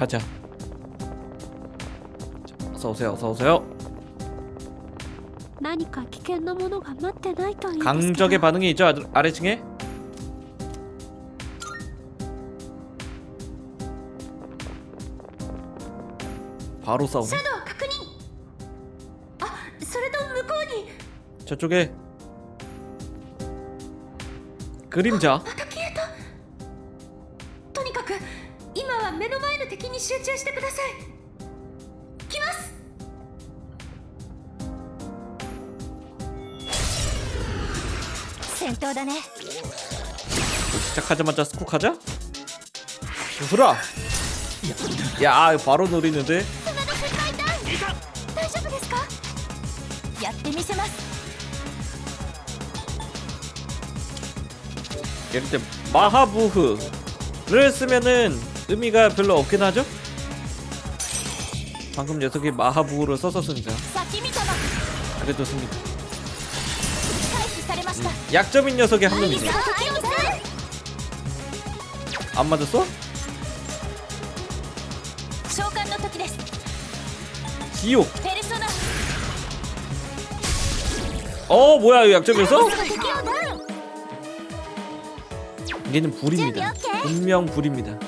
가자. 자, 어서 오세요. 어서 오세요. 何か危険なものが待ってないといいですけど 강적의 반응이 있죠 아- 아래층에? 바로 싸우네 シャドウ確認あそれと向こうに 저쪽에 그림자 戦闘だね 시작하자마자 스쿡하자? 후라 야 바로 노리는데 真田先輩だ大丈夫ですかやってみせます 이럴 때 마하부흐를 쓰면은 의미가 별로 없긴 하죠? 방금 녀석이 마하부흐를 써서 쓰니까 先見たば 그래도 씁니다 回避されました 약점인 녀석의 한 놈이지. 안 맞았어? 지옥. 어 뭐야 이 약점이었어? 얘는 불입니다. 분명 불입니다.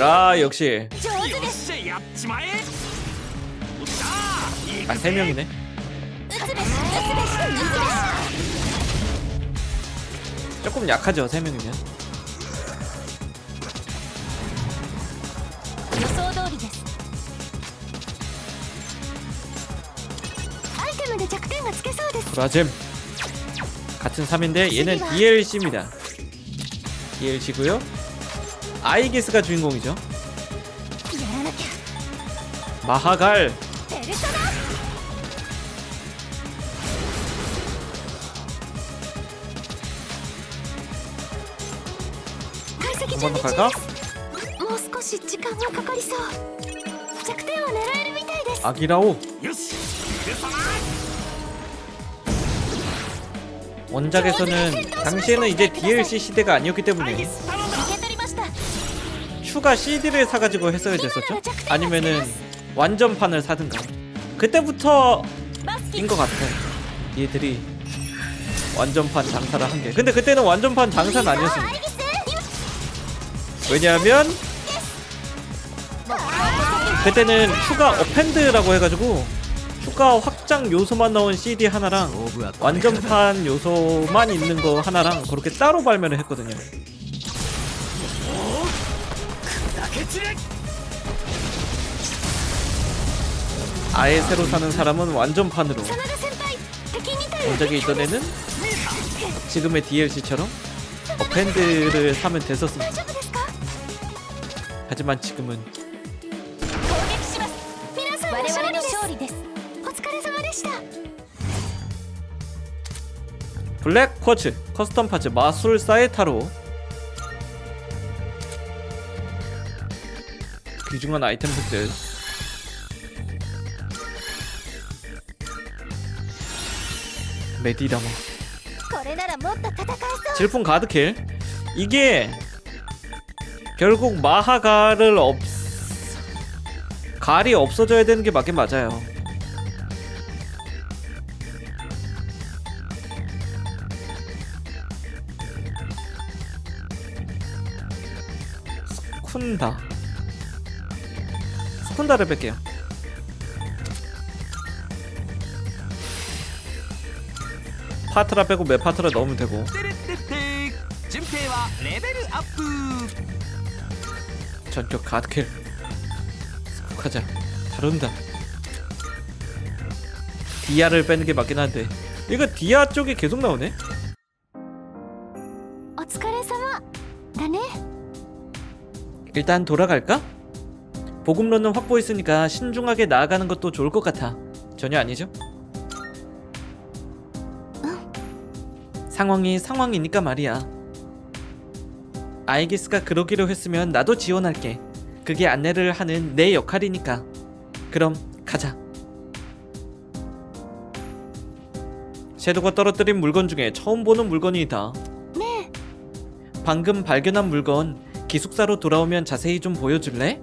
아 역시. 아 세 명이네. 조금 약하죠 세 명이면. 브라짐 같은 3인데 얘는 DLC입니다. DLC고요. 아이게스가 주인공이죠. 마하갈. 한번더 갈까? 아기라오. 원작에서는 당시에는 이제 DLC 시대가 아니었기 때문에 추가 CD를 사가지고 했어야 됐었죠? 아니면은 완전판을 사든가? 그때부터 인것 같아. 얘들이 완전판 장사를 한 게. 근데 그때는 완전판 장사는 아니었습니다. 왜냐하면 그때는 추가 어펜드라고 해가지고 추가 확장 요소만 넣은 CD 하나랑 완전판 요소만 있는 거 하나랑 그렇게 따로 발매를 했거든요. 아예 새로 사는 사람은 완전판으로. 원작에 있던 애는 지금의 DLC처럼 어펜드를 사면 됐었습니다 하지만 지금은 블랙 쿼츠 커스텀 파츠 마술사의 타로. 귀중한 아이템들 메디다마 질풍 가드킬. 이게 결국 마하가를 없 갈이 없어져야 되는 게 맞긴 맞아요. 쿤다. 혼다를 뺄게요. 파트라 빼고 매 파트라 넣으면 되고. 전격 가드킬. 가자. 다룬다. 디아를 빼는 게 맞긴 한데. 이거 디아 쪽이 계속 나오네. 일단 돌아갈까? 보급로는 확보했으니까 신중하게 나아가는 것도 좋을 것 같아. 전혀 아니죠? 상황이 상황이니까 말이야. 아이기스가 그러기로 했으면 나도 지원할게. 그게 안내를 하는 내 역할이니까. 그럼 가자. 섀도가 떨어뜨린 물건 중에 처음 보는 물건이다.ね방금 발견한 물건 기숙사로 돌아오면 자세히 좀 보여줄래?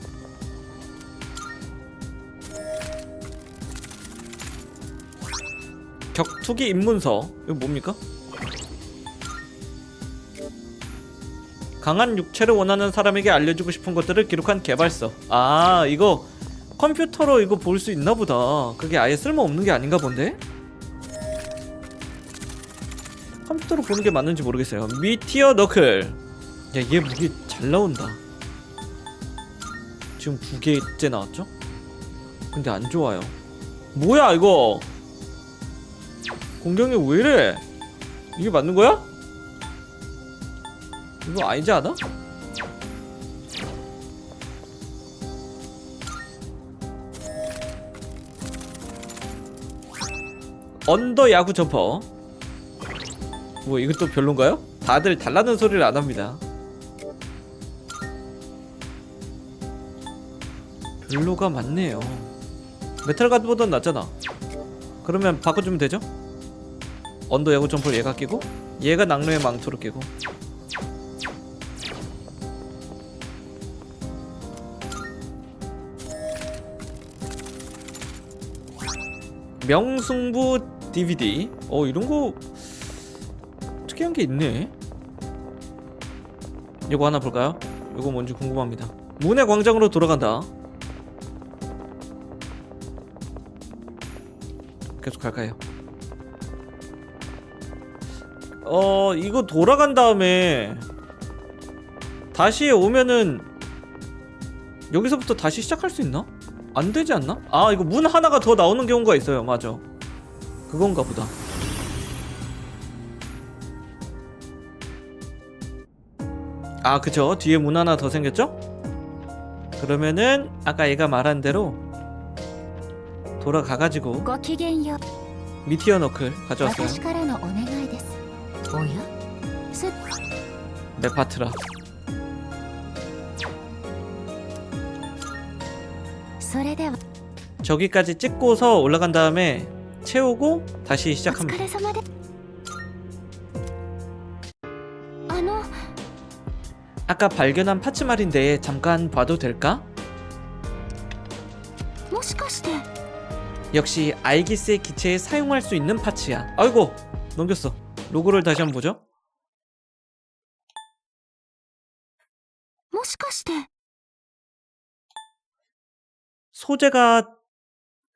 격투기 입문서 이거 뭡니까? 강한 육체를 원하는 사람에게 알려주고 싶은 것들을 기록한 개발서 아 이거 컴퓨터로 이거 볼 수 있나 보다 그게 아예 쓸모없는 게 아닌가 본데? 컴퓨터로 보는 게 맞는지 모르겠어요 미티어 너클 야얘 무기 잘 나온다 지금 두 개째 나왔죠? 근데 안 좋아요. 뭐야 이거? 공격이 왜 이래? 이게 맞는 거야? 이거 아니지 않아? 언더 야구 점퍼. 뭐 이것도 별론가요? 다들 달라는 소리를 안 합니다. 별로가 많네요. 메탈 가드보단 낫잖아. 그러면 바꿔주면 되죠? 언더 야구 점퍼를 얘가 끼고 얘가 낙뢰의 망토를 끼고. 명승부 DVD 어 이런 거 특이한 게 있네. 이거 하나 볼까요? 이거 뭔지 궁금합니다. 문의 광장으로 돌아간다. 계속 갈까요? 어 이거 돌아간 다음에 다시 오면은 여기서부터 다시 시작할 수 있나? 안 되지 않나? 아 이거 문 하나가 더 나오는 경우가 있어요. 맞아. 그건가 보다. 아 그쵸? 뒤에 문 하나 더 생겼죠? 그러면은 아까 얘가 말한 대로 돌아가가지고 미티어 너클 가져왔어요. 뭐야? 셋. 내 파트라. 저기까지 찍고서 올라간 다음에 채우고 다시 시작합니다. 아까 발견한 파츠 말인데 잠깐 봐도 될까? 역시 알기스의 기체에 사용할 수 있는 파츠야. 아이고 넘겼어. 로고를 다시 한번 보죠 もしかして 소재가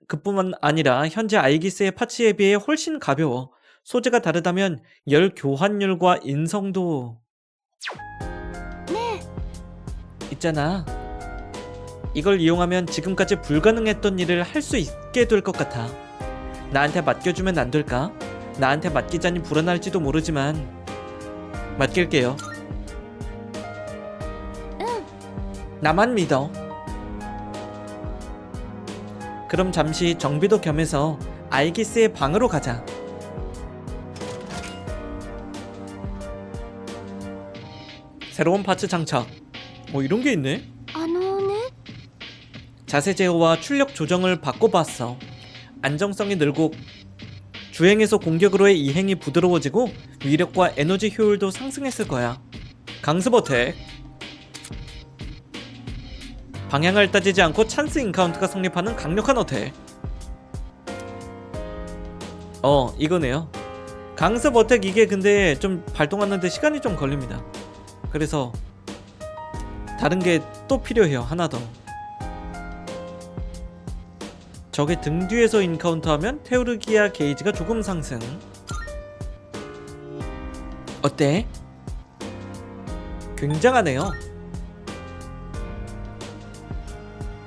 그뿐만 아니라 현재 알기스의 파츠에 비해 훨씬 가벼워 소재가 다르다면 열 교환율과 인성도 ね 있잖아. 이걸 이용하면 지금까지 불가능했던 일을 할 수 있게 될 것 같아. 나한테 맡겨주면 안 될까? 나한테 맡기자니 불안할지도 모르지만 맡길게요. 나만 믿어. 그럼 잠시 정비도 겸해서 알기스의 방으로 가자. 새로운 파츠 장착. 뭐 이런 게 있네. 안 오네. 자세 제어와 출력 조정을 바꿔봤어. 안정성이 늘고 주행에서 공격으로의 이행이 부드러워지고 위력과 에너지 효율도 상승했을 거야. 강습 어택. 방향을 따지지 않고 찬스 인카운트가 성립하는 강력한 어택. 어, 이거네요. 강습 어택 이게 근데 좀 발동하는데 시간이 좀 걸립니다. 그래서 다른 게 또 필요해요. 하나 더. 적의 등 뒤에서 인카운트하면 테오르기아 게이지가 조금 상승. 어때? 굉장하네요.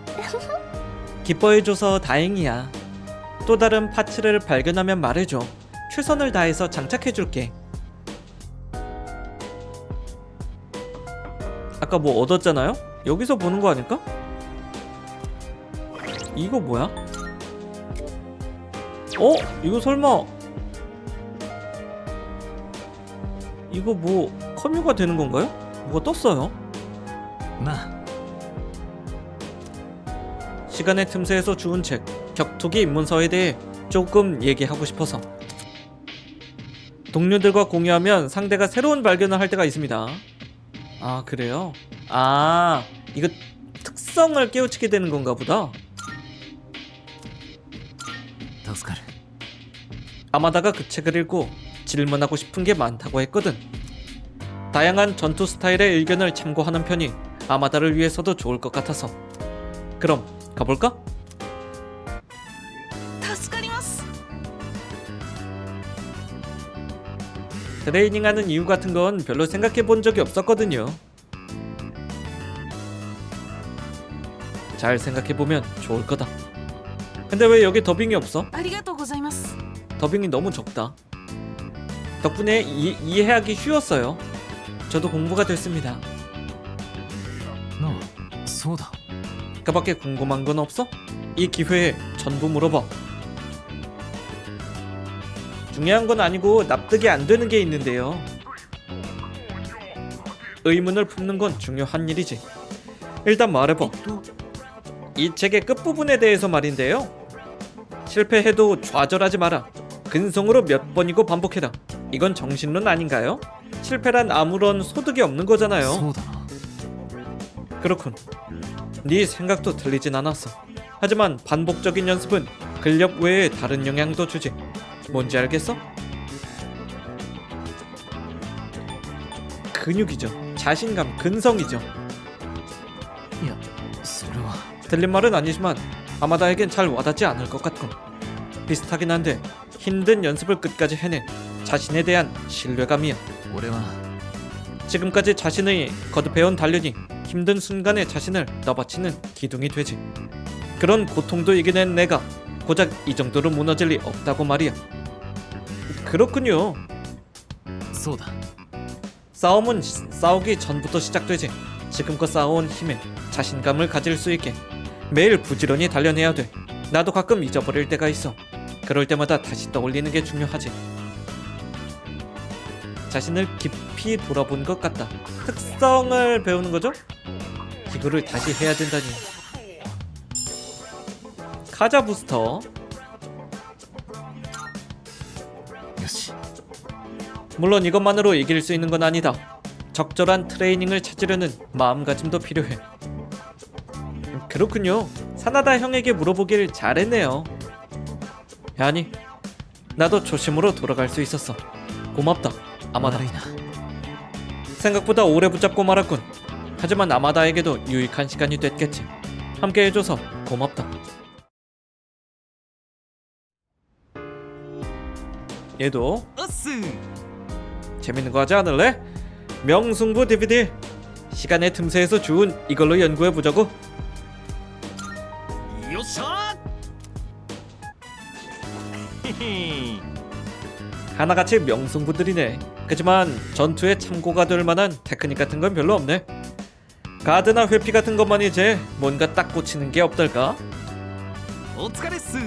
기뻐해줘서 다행이야. 또 다른 파츠를 발견하면 말해줘. 최선을 다해서 장착해줄게. 아까 뭐 얻었잖아요? 여기서 보는 거 아닐까? 이거 뭐야? 어? 이거 설마 이거 뭐 커뮤가 되는 건가요? 뭐가 떴어요? な 시간의 틈새에서 주운 책 격투기 입문서에 대해 조금 얘기하고 싶어서 동료들과 공유하면 상대가 새로운 발견을 할 때가 있습니다. 아 그래요? 아 이거 특성을 깨우치게 되는 건가 보다. 아마다가 그 책을 읽고 질문하고 싶은 게 많다고 했거든. 다양한 전투 스타일의 의견을 참고하는 편이 아마다를 위해서도 좋을 것 같아서. 그럼 가볼까? 助かります 트레이닝하는 이유 같은 건 별로 생각해 본 적이 없었거든요. 잘 생각해 보면 좋을 거다. 근데 왜 여기 더빙이 없어? ありがとうございます 더빙이 너무 적다. 덕분에 이, 이해하기 쉬웠어요. 저도 공부가 됐습니다. なあそうだ 그밖에 궁금한 건 없어? 이 기회에 전부 물어봐. 중요한 건 아니고 납득이 안 되는 게 있는데요. 의문을 품는 건 중요한 일이지. 일단 말해봐. 이 책의 끝부분에 대해서 말인데요. 실패해도 좌절하지 마라. 근성으로 몇 번이고 반복해라. 이건 정신론 아닌가요? 실패란 아무런 소득이 없는 거잖아요. そうだな 그렇군. 네 생각도 틀리진 않았어. 하지만 반복적인 연습은 근력 외에 다른 영향도 주지. 뭔지 알겠어? 근육이죠. 자신감, 근성이죠. いやそれは 들린 말은 아니지만 아마다에겐 잘 와닿지 않을 것 같군. 비슷하긴 한데 힘든 연습을 끝까지 해낸 자신에 대한 신뢰감이야. 俺は 지금까지 자신의 거듭해온 단련이 힘든 순간에 자신을 떠받치는 기둥이 되지. 그런 고통도 이겨낸 내가 고작 이 정도로 무너질 리 없다고 말이야. 그렇군요. そうだ 싸움은 시- 싸우기 전부터 시작되지. 지금껏 쌓아온 힘에 자신감을 가질 수 있게 매일 부지런히 단련해야 돼. 나도 가끔 잊어버릴 때가 있어. 그럴 때마다 다시 떠올리는 게 중요하지. 자신을 깊이 돌아본 것 같다. 특성을 배우는 거죠? 기구를 다시 해야 된다니. 카자 부스터. 물론 이것만으로 이길 수 있는 건 아니다. 적절한 트레이닝을 찾으려는 마음가짐도 필요해. 그렇군요. 사나다 형에게 물어보길 잘했네요. 아니, 나도 조심으로 돌아갈 수 있었어. 고맙다, 아마다. 생각보다 오래 붙잡고 말았군. 하지만 아마다에게도 유익한 시간이 됐겠지. 함께 해줘서 고맙다. 얘도 으쓱. 재밌는 거 하지 않을래? 명승부 DVD 시간의 틈새에서 주운 이걸로 연구해 보자고. 하나같이 명승부들이네. 그지만 전투에 참고가 될 만한 테크닉 같은 건 별로 없네. 가드나 회피 같은 것만 이제 뭔가 딱 꽂히는 게 없달까? 오츠카레스.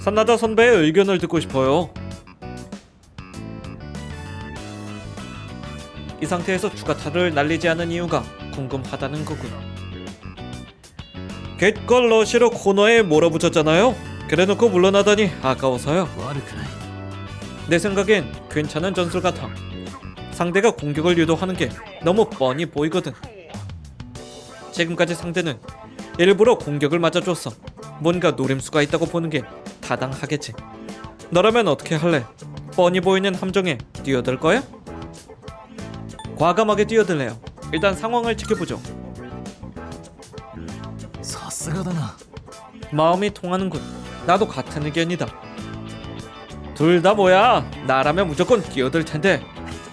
산나다 선배의 의견을 듣고 싶어요. 이 상태에서 추가타를 날리지 않은 이유가 궁금하다는 거군. 갯걸 러시로 코너에 몰아붙였잖아요. 그래놓고 그 물러나다니 아까워서요. 내 생각엔 괜찮은 전술 같아. 상대가 공격을 유도하는 게 너무 뻔히 보이거든. 지금까지 상대는 일부러 공격을 맞아줬어. 뭔가 노림수가 있다고 보는 게 타당하겠지. 너라면 어떻게 할래? 뻔히 보이는 함정에 뛰어들 거야? 과감하게 뛰어들래요. 일단 상황을 지켜보죠. 사스가다나. 마음이 통하는군. 나도 같은 의견이다. 둘 다 뭐야? 나라면 무조건 뛰어들 텐데.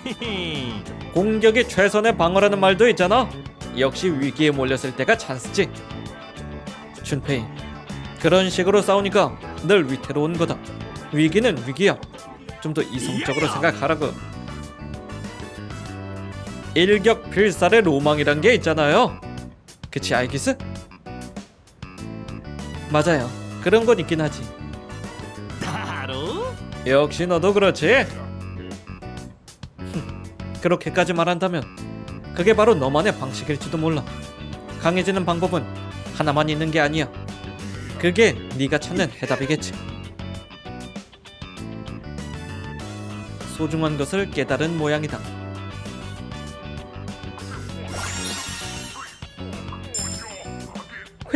공격이 최선의 방어라는 말도 있잖아. 역시 위기에 몰렸을 때가 찬스지. 춘페이. 그런 식으로 싸우니까 늘 위태로운 거다. 위기는 위기야. 좀 더 이성적으로 생각하라고. 일격 필살의 로망이란 게 있잖아요. 그치 알기스? 맞아요. 그런 건 있긴 하지. だろ 역시 너도 그렇지. 그렇게까지 말한다면 그게 바로 너만의 방식일지도 몰라. 강해지는 방법은 하나만 있는 게 아니야. 그게 네가 찾는 해답이겠지. 소중한 것을 깨달은 모양이다.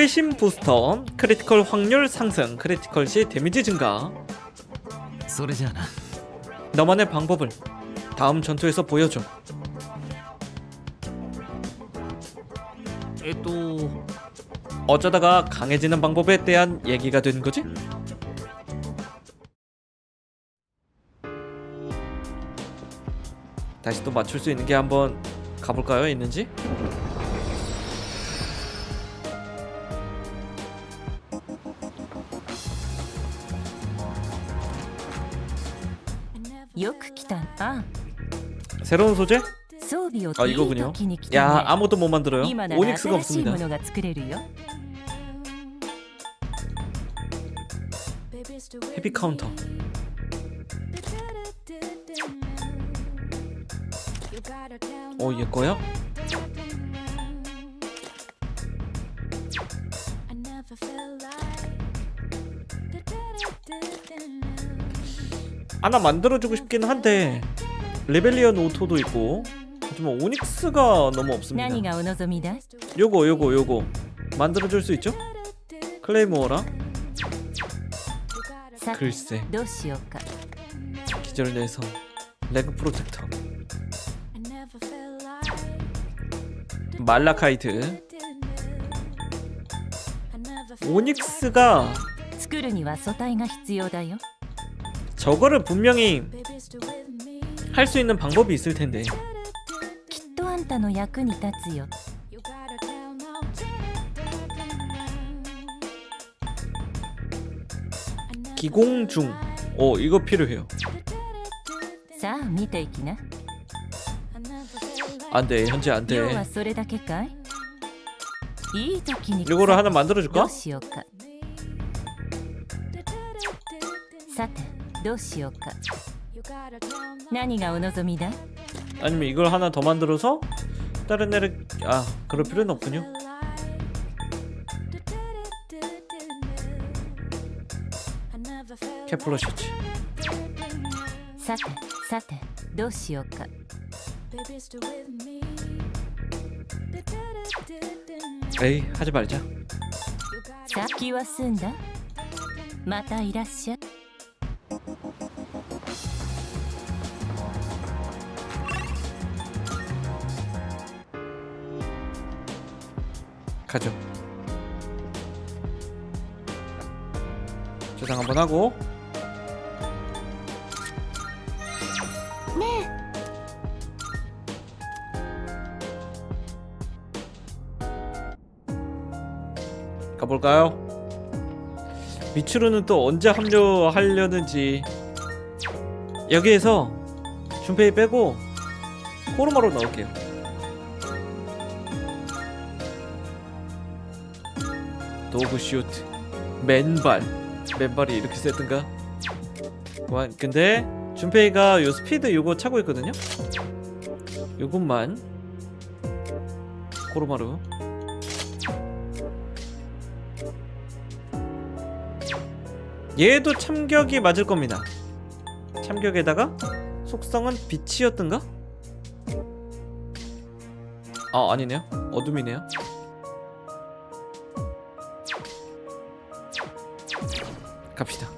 회심 부스터, 크리티컬 확률 상승, 크리티컬 시 데미지 증가, それじゃあな 너만의 방법을 다음 전투에서 보여줘. えっと 어쩌다가 강해지는 방법에 대한 얘기가 된 거지? 다시 또 맞출 수 있는 게 한번 가볼까요? 있는지? く来たあ 새로운 소재? 装備を 아 いい 이거군요. 時に来た 야 ね 아무도 못 만들어요. 今なら 오닉스가 新しいも 없습니다. のが作れるよ Baby, still with 헤비 카운터. You gotta tell me 어 얘 거야? I never felt like 하나 만들어주고 싶긴 한데 레벨리언 오토도 있고 하지만 오닉스가 너무 없습니다. 何がお望みだ 요거 요거 요거 만들어줄 수 있죠? 클레이모어랑 さて 글쎄 どうしようか 기절 내서 레그 프로텍터 I never felt like 말라카이트 I never felt 오닉스가 作るには素体が必要だよ 저거를 분명히 할 수 있는 방법이 있을 텐데 きっとあんたの役に立つよ You gotta tell now I never 기공중 어 이거 필요해요 さあ見ていきな I never felt like 안돼 현재 要 안돼 はそれだけかいいい時に来た 이거를 하나 ど 만들어줄까? うしようかさてどうしようか You gotta tell now 何がお望みだ 아니면 이걸 하나 더 만들어서 다른 애를 아 그럴 필요는 없군요 케플러 셔츠 さてさてどうしようか 에이 하지 말자 さ気は済んだまたいらっしゃい 가죠. 저장 한번 하고. 가볼까요? 미츠루는 또 언제 합류하려는지. 여기에서 준페이 빼고 코르마로 넣을게요 도그슈트. 맨발. 맨발이 이렇게 세던가? 와, 근데 준페이가 요 스피드 요거 차고 있거든요? 요것만. 코르마루. 얘도 참격이 맞을 겁니다. 참격에다가 속성은 빛이었던가? 아 아니네요. 어둠이네요 갑시다